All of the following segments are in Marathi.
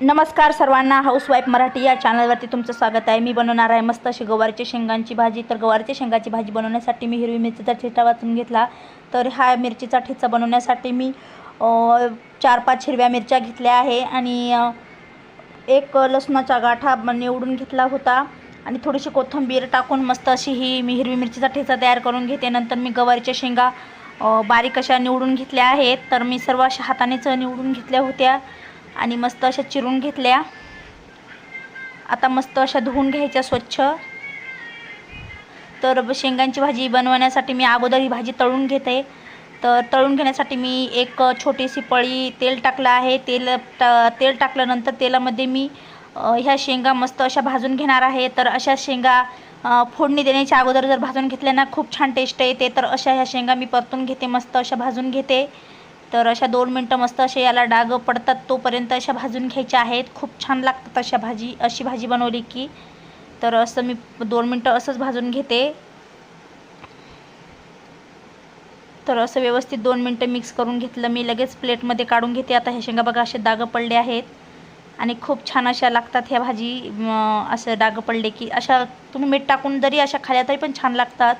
नमस्कार सर्वांना हाऊसवाईफ मराठी या चॅनलवरती तुमचं स्वागत आहे. मी बनवणार आहे मस्त अशी गवारच्या शेंगांची भाजी. तर गवारच्या शेंगाची भाजी बनवण्यासाठी मी हिरवी मिरचीचा ठेचा वाचून घेतला. तर हा मिरचीचा ठेचा बनवण्यासाठी मी चार पाच हिरव्या मिरच्या घेतल्या आहे आणि एक लसणाचा गाठा निवडून घेतला होता. आणि थोडीशी कोथिंबीर टाकून मस्त अशी ही मी हिरवी मिरचीचा ठेचा तयार करून घेते. नंतर मी गवारीच्या शेंगा बारीक अशा निवडून घेतल्या आहेत. तर मी सर्व अशा हातानेच निवडून घेतल्या होत्या. आणि मस्त अशा चिरून घेतल्या. आता मस्त अशा धुवून घ्यायच्या स्वच्छ. तर शेंगांची भाजी बनवण्यासाठी मी अगोदर ही भाजी तळून घेते. तर तळून घेण्यासाठी मी एक छोटीशी पळी तेल टाकलं आहे. तेल टा तेल टाकल्यानंतर तेलामध्ये मी ह्या शेंगा मस्त अशा भाजून घेणार आहे. तर अशा शेंगा फोडणी देण्याच्या अगोदर जर भाजून घेतल्या ना खूप छान टेस्ट येते तर अशा ह्या शेंगा मी परतून घेते मस्त अशा भाजून घेते. तर अशा दोन मिनटं मस्त असे याला डाग पडतात तोपर्यंत अशा भाजून घ्यायच्या आहेत. खूप छान लागतात अशा भाजी अशी भाजी बनवली की. तर असं मी दोन मिनटं असंच भाजून घेते. तर असं व्यवस्थित दोन मिनटं मिक्स करून घेतलं मी. लगेच प्लेटमध्ये काढून घेते. आता हे शेंगा बघा असे डागं पडले आहेत. आणि खूप छान अशा लागतात ह्या भाजी असं डागं पडले की. अशा तुम्ही मीठ टाकून जरी अशा खाल्या तरी पण छान लागतात.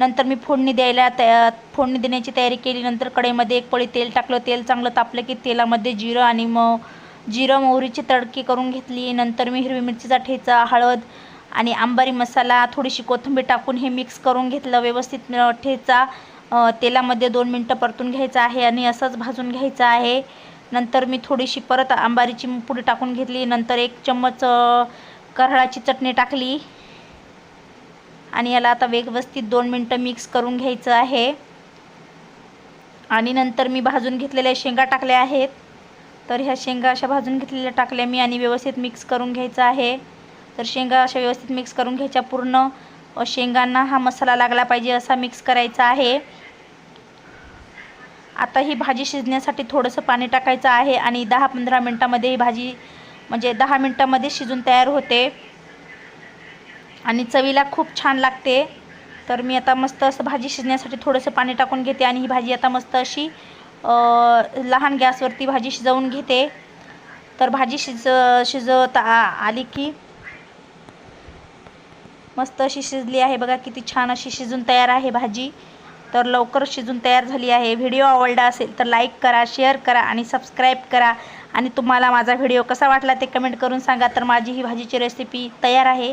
नंतर मी फोडणी द्यायला तया फोडणी देण्याची तयारी केली. नंतर कढईमध्ये एक पळी तेल टाकलं. तेल चांगलं तापलं की तेलामध्ये जिरं आणि मग जिरं मोहरीची तडकी करून घेतली. नंतर मी हिरवी मिरचीचा ठेचा हळद आणि आंबारी मसाला थोडीशी कोथिंबीर टाकून हे मिक्स करून घेतलं. व्यवस्थित ठेचा तेलामध्ये दोन मिनटं परतून घ्यायचं आहे आणि असंच भाजून घ्यायचं आहे. नंतर मी थोडीशी परत आंबारीची पुडी टाकून घेतली. नंतर एक चम्मच अं, करळाची चटणी टाकली. आणि याला आता व्यवस्थित दोन मिनटं मिक्स करून घ्यायचं आहे. आणि नंतर मी भाजून घेतलेल्या शेंगा टाकल्या आहेत. तर ह्या शेंगा अशा भाजून घेतलेल्या टाकल्या मी आणि व्यवस्थित मिक्स करून घ्यायचं आहे. तर शेंगा अशा व्यवस्थित मिक्स करून घ्यायच्या पूर्ण शेंगांना हा मसाला लागला पाहिजे असा मिक्स करायचा आहे. आता ही भाजी शिजण्यासाठी थोडंसं पाणी टाकायचं आहे आणि दहा पंधरा मिनटामध्ये ही भाजी म्हणजे दहा मिनटामध्ये शिजून तयार होते. आणि चवीला खूप छान लागते. तर मी आता मस्त असं भाजी शिजण्यासाठी थोडंसं पाणी टाकून घेते आणि ही भाजी आता मस्त अशी लहान गॅसवरती भाजी शिजवून घेते. तर भाजी शिज शिजवता आली की मस्त अशी शिजली आहे. बघा किती छान अशी शिजून तयार आहे भाजी. तर लवकर शिजून तयार झाली आहे. व्हिडिओ आवडला असेल तर लाईक करा शेअर करा आणि सबस्क्राईब करा. आणि तुम्हाला माझा व्हिडिओ कसा वाटला ते कमेंट करून सांगा. तर माझी ही भाजीची रेसिपी तयार आहे.